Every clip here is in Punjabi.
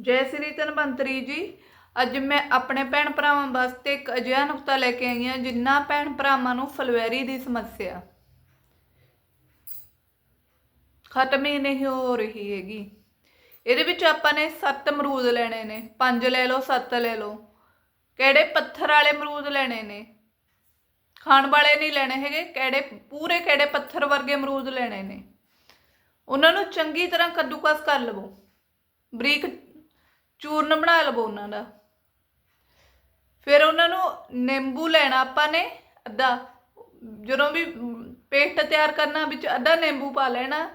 ਜੈ ਸ੍ਰੀ ਧਨਵੰਤਰੀ ਜੀ। ਅੱਜ ਮੈਂ ਆਪਣੇ ਭੈਣ ਭਰਾਵਾਂ ਵਾਸਤੇ ਇੱਕ ਅਜਿਹਾ ਨੁਕਤਾ ਲੈ ਕੇ ਆਈ ਹਾਂ, ਜਿੰਨਾ ਭੈਣ ਭਰਾਵਾਂ ਨੂੰ ਫਲਵੈਰੀ ਦੀ ਸਮੱਸਿਆ। ਖਤਮ ਹੀ ਨਹੀਂ ਹੋ ਰਹੀ ਹੈਗੀ। ਇਹਦੇ ਵਿੱਚ ਆਪਾਂ ਨੇ 7 ਅਮਰੂਦ ਲੈਣੇ ਨੇ। 5 ਲੈ ਲਓ 7 ਲੈ ਲਓ। ਕਿਹੜੇ ਪੱਥਰ ਵਾਲੇ ਅਮਰੂਦ ਲੈਣੇ ਨੇ? ਖਾਣ ਵਾਲੇ ਨਹੀਂ ਲੈਣੇ ਹੈਗੇ, ਕਿਹੜੇ ਪੂਰੇ ਕਿਹੜੇ ਪੱਥਰ ਵਰਗੇ ਅਮਰੂਦ ਲੈਣੇ ਨੇ? ਉਹਨਾਂ ਨੂੰ ਚੰਗੀ ਤਰ੍ਹਾਂ ਕੱਦੂਕਸ ਕਰ ਲਵੋ। ਬਰੀਕ ਚੂਰਨ ਬਣਾ ਲਵੋ ਉਹਨਾਂ ਦਾ। ਫਿਰ ਉਹਨਾਂ ਨੂੰ ਨਿੰਬੂ ਲੈਣਾ ਆਪਾਂ ਨੇ, ਅੱਧਾ। ਜਦੋਂ ਵੀ ਪੇਸਟ ਤਿਆਰ ਕਰਨਾ ਵਿੱਚ ਅੱਧਾ ਨਿੰਬੂ ਪਾ ਲੈਣਾ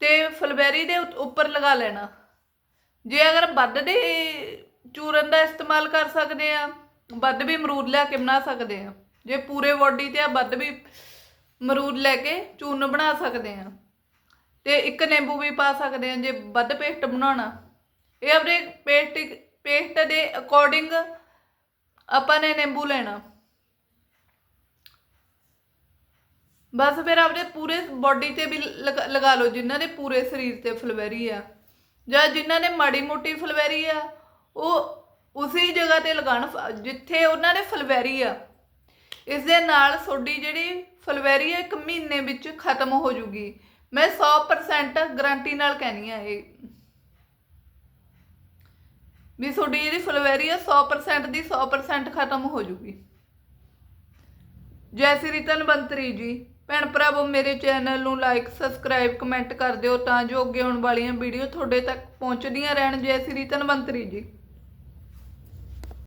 ਤੇ ਫਲਬੈਰੀ ਦੇ ਉੱਤ- ਉੱਪਰ ਲਗਾ ਲੈਣਾ। ਜੇ ਅਗਰ ਵੱਧ ਦੇ ਚੂਰਨ ਦਾ ਇਸਤੇਮਾਲ ਕਰ ਸਕਦੇ ਆ, ਵੱਧ ਵੀ ਅਮਰੂਦ ਲੈ ਕੇ ਬਣਾ ਸਕਦੇ ਆ। ਜੇ ਪੂਰੇ ਬੋਡੀ ਤੇ ਆ, ਵੱਧ ਵੀ ਅਮਰੂਦ ਲੈ ਕੇ ਚੂਰਨ ਬਣਾ ਸਕਦੇ ਆ। ਤੇ ਇੱਕ ਨਿੰਬੂ ਵੀ ਪਾ ਸਕਦੇ ਆ, ਜੇ ਵੱਧ ਪੇਸਟ ਬਣਾਉਣਾ। ਆਪਣੇ ਪੇਸਟ ਪੇਸਟ ਦੇ ਅਕੋਰਡਿੰਗ ਆਪਾਂ ਨੇ ਨਿੰਬੂ ਲੈਣਾ। ਬਸ ਫਿਰ ਆਪਣੇ ਪੂਰੇ ਬਾਡੀ ਤੇ ਵੀ ਲਗਾ- ਲਗਾ ਲਓ, ਜਿਨ੍ਹਾਂ ਦੇ ਪੂਰੇ ਸਰੀਰ ਤੇ ਫਲਵੈਰੀ ਆ। ਜਾਂ ਜਿਨ੍ਹਾਂ ਨੇ ਮਾੜੀ ਮੋਟੀ ਫਲਵੈਰੀ ਆ, ਉਹ ਉਸੇ ਜਗ੍ਹਾ ਤੇ ਲਗਾਣ ਜਿੱਥੇ ਉਹਨਾਂ ਨੇ ਫਲਵੈਰੀ ਆ। ਇਸ ਦੇ ਨਾਲ ਤੁਹਾਡੀ ਜਿਹੜੀ ਫਲਵੈਰੀ ਆ, ਇੱਕ ਮਹੀਨੇ ਵਿੱਚ ਖਤਮ ਹੋ ਜੂਗੀ। ਮੈਂ 100% ਗਾਰੰਟੀ ਨਾਲ ਕਹਿਣੀ ਆ ਇਹ। ਵੀ ਤੁਹਾਡੀ ਜਿਹੜੀ ਫਲਵੈਰੀ ਆ 100% ਦੀ 100% ਖਤਮ ਹੋ ਜੂਗੀ। ਜੈ ਸ੍ਰੀ ਧਨਵੰਤਰੀ ਜੀ, ਭੈਣ ਭਰਾਵੋ, ਮੇਰੇ ਚੈਨਲ ਨੂੰ ਲਾਈਕ ਸਬਸਕ੍ਰਾਈਬ ਕਮੈਂਟ ਕਰ ਦਿਓ ਤਾਂ ਜੋ ਅੱਗੇ ਆਉਣ ਵਾਲੀਆਂ ਵੀਡੀਓ ਤੁਹਾਡੇ ਤੱਕ ਪਹੁੰਚਦੀਆਂ ਰਹਿਣ। ਜੈ ਸ੍ਰੀ ਧਨਵੰਤਰੀ ਜੀ।